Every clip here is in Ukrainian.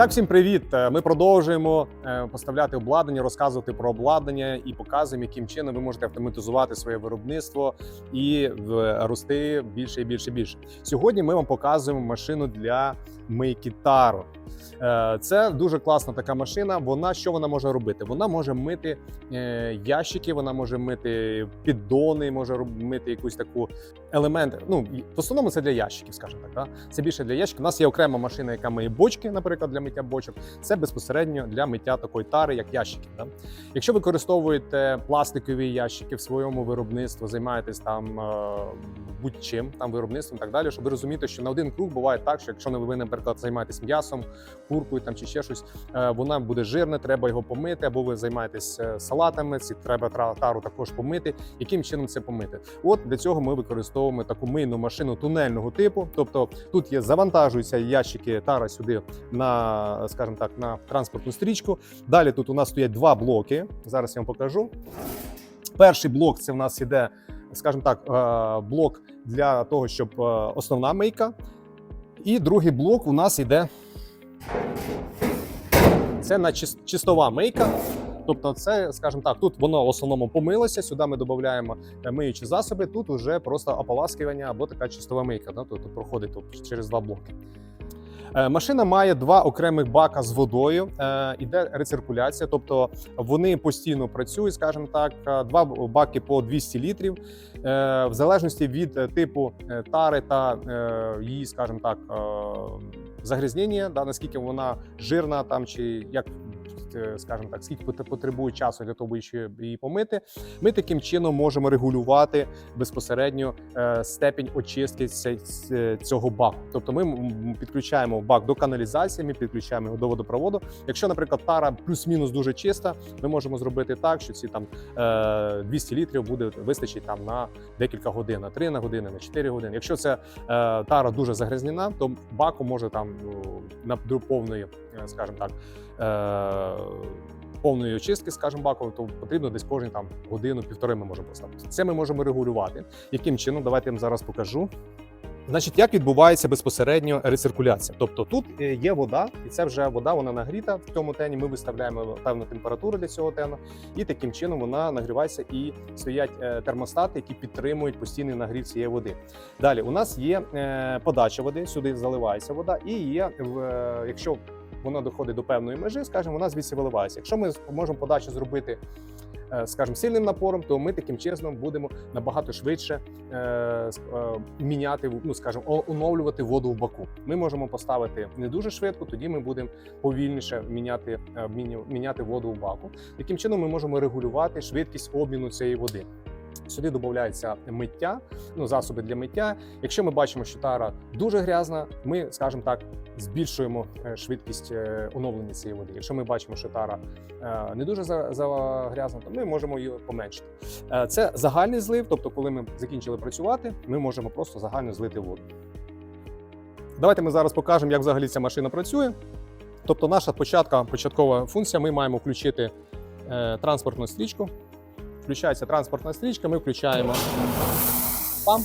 так, всім привіт! Е, Ми продовжуємо е, поставляти обладнання, розказувати про обладнання і показуємо, яким чином ви можете автоматизувати своє виробництво і рости більше і більше і більше. Сьогодні ми вам показуємо машину для мийки тару. Е, Це дуже класна така машина. Вона що вона може робити? Вона може мити ящики, вона може мити піддони, може мити якусь таку елемент. Ну в основному це для ящиків, скажімо так. Да? Це більше для ящиків. У нас є окрема машина, яка миє бочки, наприклад, для миття бочок. Це безпосередньо для миття такої тари, як ящики. Да? Якщо використовуєте пластикові ящики в своєму виробництві, займаєтесь там е, будь-чим, там виробництвом і так далі, щоб ви розумієте, що на один круг буває так, що якщо ви, наприклад, займаєтесь м'ясом, куркою там чи ще щось, е, вона буде жирна, треба його помити, або ви займаєтесь е, салатами, ці треба тару також помити. Яким чином це помити? От для цього ми використовуємо таку мийну машину тунельного типу. Тобто тут є завантажуються ящики тара сюди на, скажімо так, на транспортну стрічку. Далі тут у нас стоять два блоки. Зараз я вам покажу. Перший блок це в нас іде, скажімо так, е, блок для того, щоб е, основна мийка. І другий блок у нас іде. Це на чистова мийка. Тобто, це, скажімо так, тут воно в основному помилося. Сюди ми додаємо е, миючі засоби. Тут уже просто ополаскування або така чистова мийка. Да? Тобто проходить через два блоки. Е, Машина має два окремих бака з водою. Е, Іде рециркуляція, тобто вони постійно працюють, скажімо так, е, два баки по 200 літрів. В залежності від типу тари та її, скажімо так, загрізнення да, наскільки вона жирна там чи як. Е, Скажімо так, скільки потребує часу для того, щоб її помити, ми таким чином можемо регулювати безпосередньо е, степень очистки ця- цього баку. Тобто ми підключаємо бак до каналізації, ми підключаємо його до водопроводу. Якщо, наприклад, тара плюс-мінус дуже чиста, ми можемо зробити так, що ці там е, 200 літрів буде вистачить там на декілька годин, на 3 на години, на 4 години. Якщо це е, тара дуже загрязнена, то баку може там ну, на до повної, е, скажімо так. Е, Повної очистки, скажімо, баку, то потрібно десь кожні там годину-півтори ми можемо поставити. Це ми можемо регулювати. Яким чином? Давайте я вам зараз покажу. Значить, як відбувається безпосередньо рециркуляція? Тобто тут е, є вода, і це вже вода, вона нагріта в цьому тені. Ми виставляємо певну температуру для цього тену, і таким чином вона нагрівається і стоять е, термостати, які підтримують постійний нагрів цієї води. Далі у нас є е, подача води, сюди заливається вода, і є е, якщо вона доходить до певної межі, скажімо, вона звідси виливається. Якщо ми можемо подачу зробити. е, Скажімо, сильним напором, то ми таким чином будемо набагато швидше е, е, міняти, ну скажімо, оновлювати воду в баку. Ми можемо поставити не дуже швидко, тоді ми будемо повільніше міняти, міняти воду в баку. Таким чином ми можемо регулювати швидкість обміну цієї води. Сюди додається миття, ну засоби для миття. Якщо ми бачимо, що тара дуже грязна, ми, скажімо так, збільшуємо е, швидкість е, оновлення цієї води. Якщо ми бачимо, що тара е, не дуже за- загрязна, то ми можемо її поменшити. Це загальний злив, тобто, коли ми закінчили працювати, ми можемо просто загально злити воду. Давайте ми зараз покажемо, як взагалі ця машина працює. Тобто, наша початка, початкова функція, ми маємо включити транспортну стрічку. Включається транспортна стрічка, ми включаємо пам.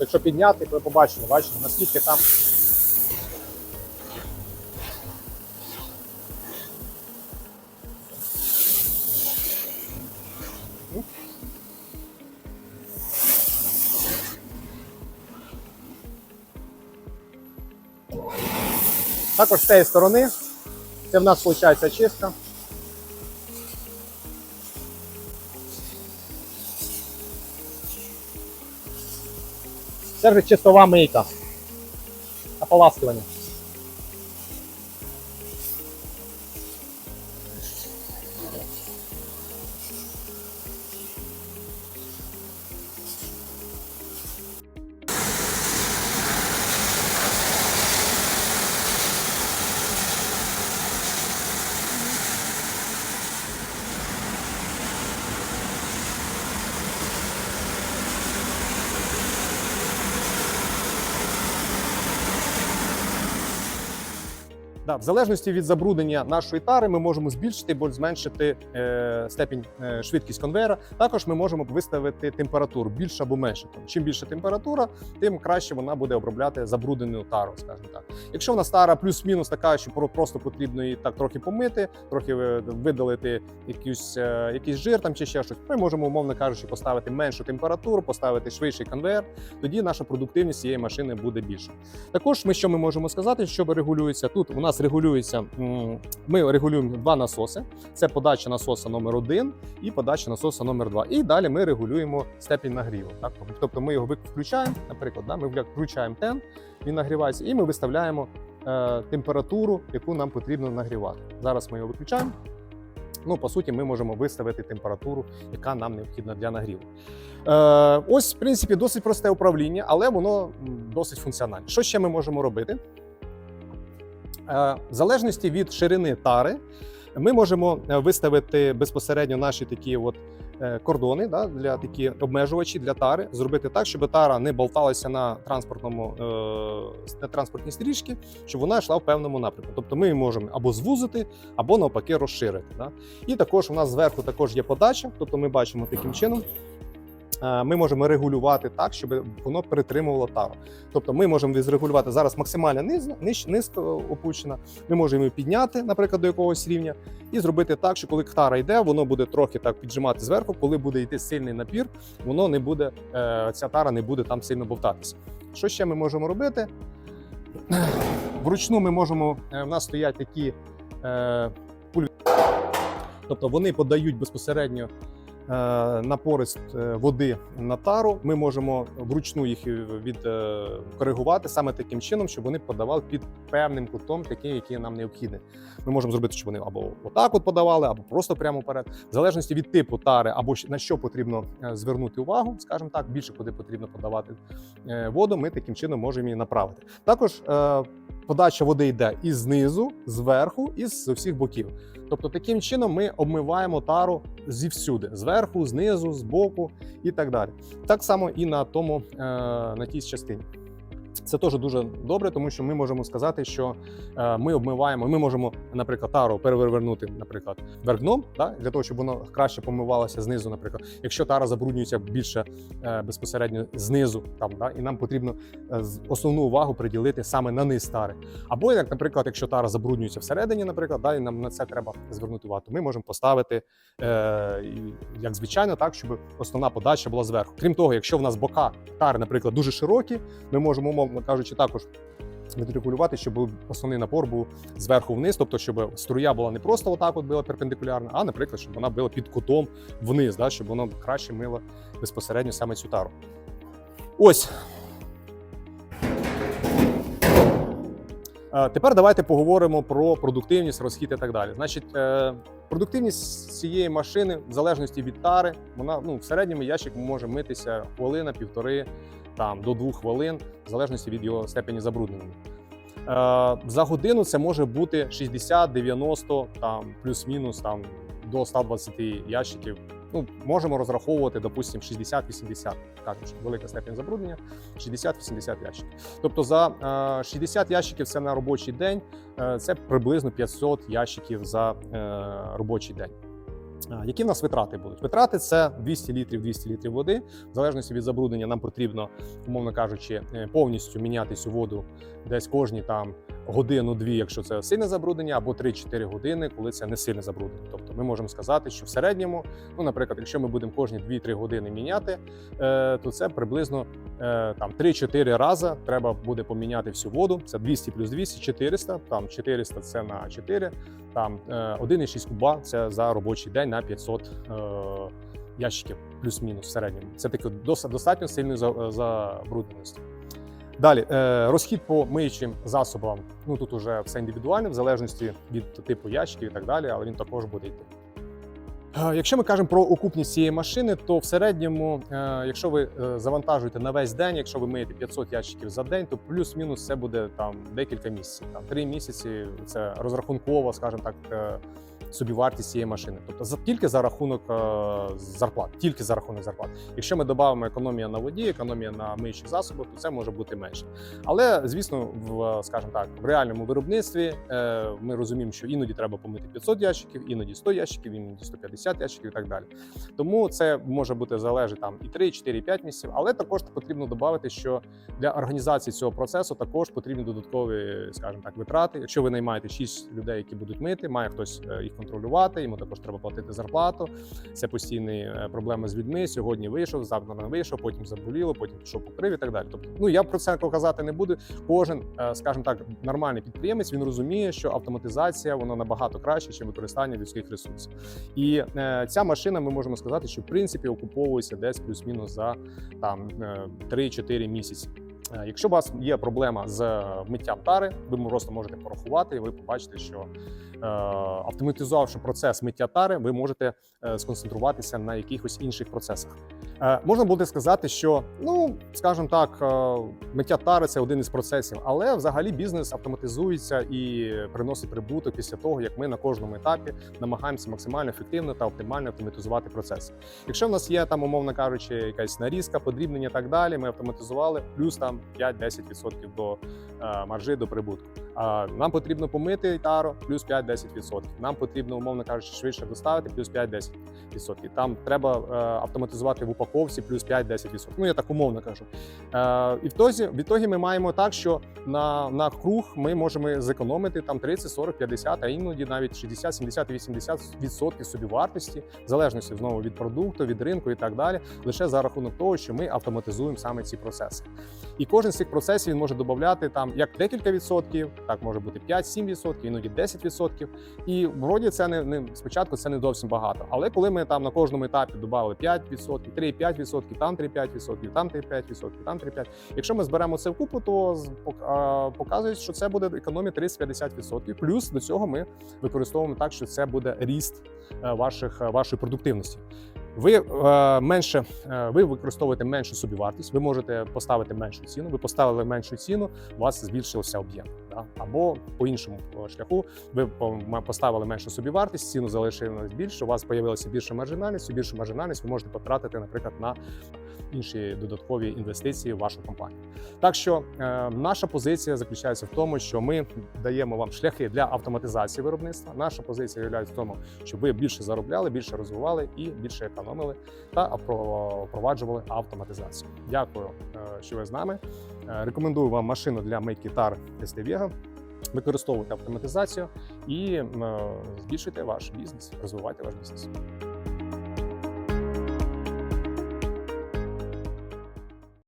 Якщо підняти, ви побачите, бачите, наскільки там. Також з цієї сторони. Це в нас виходить чистка. Це вже чистова мийка. Ополаскування. Да, в залежності від забруднення нашої тари, ми можемо збільшити або зменшити е, степінь е, швидкість конвейера. Також ми можемо виставити температуру більше або менше. Тобто, чим більше температура, тим краще вона буде обробляти забруднену тару, скажімо так. Якщо вона стара плюс-мінус така, що просто потрібно її так трохи помити, трохи е, видалити якийсь, е, якийсь жир там чи ще щось, ми можемо, умовно кажучи, поставити меншу температуру, поставити швидший конвейер. Тоді наша продуктивність цієї машини буде більша. Також ми що ми можемо сказати, що регулюється тут. У нас регулюється. Ми регулюємо два насоси: це подача насоса номер 1 і подача насоса номер 2 І далі ми регулюємо степінь нагріву. Так, тобто ми його вик- включаємо, наприклад, да, ми включаємо тен, він нагрівається, і ми виставляємо е, температуру, яку нам потрібно нагрівати. Зараз ми його виключаємо. Ну, по суті, ми можемо виставити температуру, яка нам необхідна для нагріву. Е, ось, в принципі, досить просте управління, але воно досить функціональне. Що ще ми можемо робити? Е, в залежності від ширини тари, ми можемо е, виставити безпосередньо наші такі от е, кордони да, для такі обмежувачі для тари, зробити так, щоб тара не болталася на транспортному на транспортній стрічці, щоб вона йшла в певному напрямку. Тобто ми її можемо або звузити, або навпаки розширити. Да. І також у нас зверху також є подача, тобто ми бачимо таким чином. Е, Ми можемо регулювати так, щоб воно перетримувало тару. Тобто ми можемо відрегулювати зараз максимально низ, ниж, низько опущена. Ми можемо її підняти, наприклад, до якогось рівня, і зробити так, що коли тара йде, воно буде трохи так піджимати зверху. Коли буде йти сильний напір, воно не буде, е, ця тара не буде там сильно бовтатися. Що ще ми можемо робити? Вручну ми можемо. е, В нас стоять такі тобто вони подають безпосередньо напорист е, води на тару. Ми можемо вручну їх відкоригувати саме таким чином, щоб вони подавали під певним кутом, такий, який нам необхідний. Ми можемо зробити, щоб вони або отак от подавали, або просто прямо вперед. В залежності від типу тари, або на що потрібно е, звернути увагу, скажімо так, більше куди потрібно подавати е, воду, ми таким чином можемо її направити. Також е, подача води йде і знизу, зверху, і з усіх боків. Тобто, таким чином ми обмиваємо тару зівсюди, зверху, знизу, збоку і так далі. Так само і на тому е, на тій частині. Це теж дуже добре, тому що ми можемо сказати, що е, ми обмиваємо. Ми можемо, наприклад, тару перевернути, наприклад, вверх дном, да, для того, щоб воно краще помивалося знизу. Наприклад, якщо тара забруднюється більше е, безпосередньо знизу, там да, і нам потрібно е, основну увагу приділити саме на низ тари. Або як, наприклад, якщо тара забруднюється всередині, наприклад, да, і нам на це треба звернути увагу, то ми можемо поставити е, як звичайно, так, щоб основна подача була зверху. Крім того, якщо в нас бока тари, наприклад, дуже широкі, ми можемо, умовно кажучи, також. Відрегулювати, щоб основний напор був зверху вниз, тобто, щоб струя була не просто отак, от била перпендикулярно, а, наприклад, щоб вона била під кутом вниз, да, щоб воно краще мило безпосередньо саме цю тару. Ось. Е, Тепер давайте поговоримо про продуктивність, розхід і так далі. Значить, е, продуктивність цієї машини, в залежності від тари, вона ну, в середньому ящик може митися хвилина, півтори, там до двох хвилин, в залежності від його степені забруднення. Е, За годину це може бути 60, 90, там плюс-мінус там до 120 ящиків. Ну, можемо розраховувати, допустимо, 60-80, кажемо, що велика степень забруднення, 60-80 ящиків. Тобто за е, 60 ящиків це на робочий день, е, це приблизно 500 ящиків за е, робочий день. Які в нас витрати будуть? Витрати це 200 літрів 200 літрів води. В залежності від забруднення нам потрібно, умовно кажучи, е, повністю міняти цю воду десь кожні там годину-дві, якщо це сильне забруднення, або 3-4 години, коли це не сильне забруднення. Тобто ми можемо сказати, що в середньому, ну, наприклад, якщо ми будемо кожні 2-3 години міняти, е, то це приблизно е, там 3-4 рази треба буде поміняти всю воду. Це 200 плюс 200, 400, там 400 це на 4, там е, 1,6 куба це за робочий день на 500 е, ящиків, плюс-мінус в середньому. Це таке дос- достатньо сильної забрудненості. Далі е, розхід по миючим засобам. Ну тут уже все індивідуально, в залежності від типу ящиків і так далі, але він також буде йти. Якщо ми кажемо про окупність цієї машини, то в середньому, е, якщо ви е, завантажуєте на весь день, якщо ви миєте 500 ящиків за день, то плюс-мінус це буде там декілька місяців. Там три місяці це розрахунково, скажімо так, е, собівартість цієї машини. Тобто за тільки за рахунок е, зарплат, тільки за рахунок зарплат. Якщо ми додамо економія на воді, економія на миючих засобах, то це може бути менше. Але звісно, в скажімо так, в реальному виробництві е, ми розуміємо, що іноді треба помити 500 ящиків, іноді 100 ящиків, іноді 150 ящиків і так далі. Тому це може бути залежить там і 3, 4, і 5 місяців. Але також потрібно додати, що для організації цього процесу також потрібні додаткові, скажімо так, витрати. Якщо ви наймаєте 6 людей, які будуть мити, має хтось е, їх контролювати. Йому також треба платити зарплату. Це постійні е, проблеми з людьми. Сьогодні вийшов, завтра не вийшов, потім заболіло, потім пішов покрив і так далі. Тобто, ну я про це казати не буду. Кожен, е, скажімо так, нормальний підприємець він розуміє, що автоматизація вона набагато краще, ніж використання людських ресурсів. І е, ця машина, ми можемо сказати, що в принципі окуповується десь плюс-мінус за там е, 3-4 місяці. Е, Якщо у вас є проблема з е, миттям тари, ви просто можете порахувати, і ви побачите, що е, автоматизувавши процес миття тари, ви можете е, сконцентруватися на якихось інших процесах. Е, Можна буде сказати, що ну скажімо так, е, миття тари це один із процесів, але взагалі бізнес автоматизується і приносить прибуток після того, як ми на кожному етапі намагаємося максимально ефективно та оптимально автоматизувати процеси. Якщо в нас є там, умовно кажучи, якась нарізка, подрібнення і так далі, ми автоматизували плюс там 5-10% до е, маржи до прибутку. Нам потрібно помити тару плюс 5-10%. Нам потрібно, умовно кажучи, швидше доставити плюс 5-10%. Там треба е, автоматизувати в упаковці плюс 5-10%. Ну я так умовно кажу. Е, і в тозі, в ітогі ми маємо так, що на, на круг ми можемо зекономити там 30, 40, 50, а іноді навіть 60, 70, 80% собівартості, в залежності знову від продукту, від ринку і так далі, лише за рахунок того, що ми автоматизуємо саме ці процеси. І кожен з цих процесів він може додати там як декілька відсотків, так може бути 5-7 відсотків, іноді 10 відсотків. І вроді це не, не спочатку це не зовсім багато. Але коли ми там на кожному етапі додали 5 відсотків, 3-5 відсотків, там 3-5 відсотків, там 3-5 відсотків, там 3-5, Якщо ми зберемо це вкупу, то з- пок- а, показує, що це буде економія 30-50%. Плюс до цього ми використовуємо так, що це буде ріст е, ваших е, вашої продуктивності. Ви е, менше е, ви використовуєте меншу собівартість, ви можете поставити меншу ціну. Ви поставили меншу ціну, у вас збільшився об'єм. Да? Або по іншому е, шляху ви поставили меншу собівартість, ціну залишилось більше. У вас з'явилася більша маржинальність. Більшу маржинальність ви можете потратити, наприклад, на інші додаткові інвестиції в вашу компанію. Так що е, наша позиція заключається в тому, що ми даємо вам шляхи для автоматизації виробництва. Наша позиція є в тому, щоб ви більше заробляли, більше розвивали і більше економили та впроваджували автоматизацію. Дякую, е, що ви з нами. Е, Рекомендую вам машину для Guitar ST Використовуйте автоматизацію і е, збільшуйте ваш бізнес, розвивайте ваш бізнес.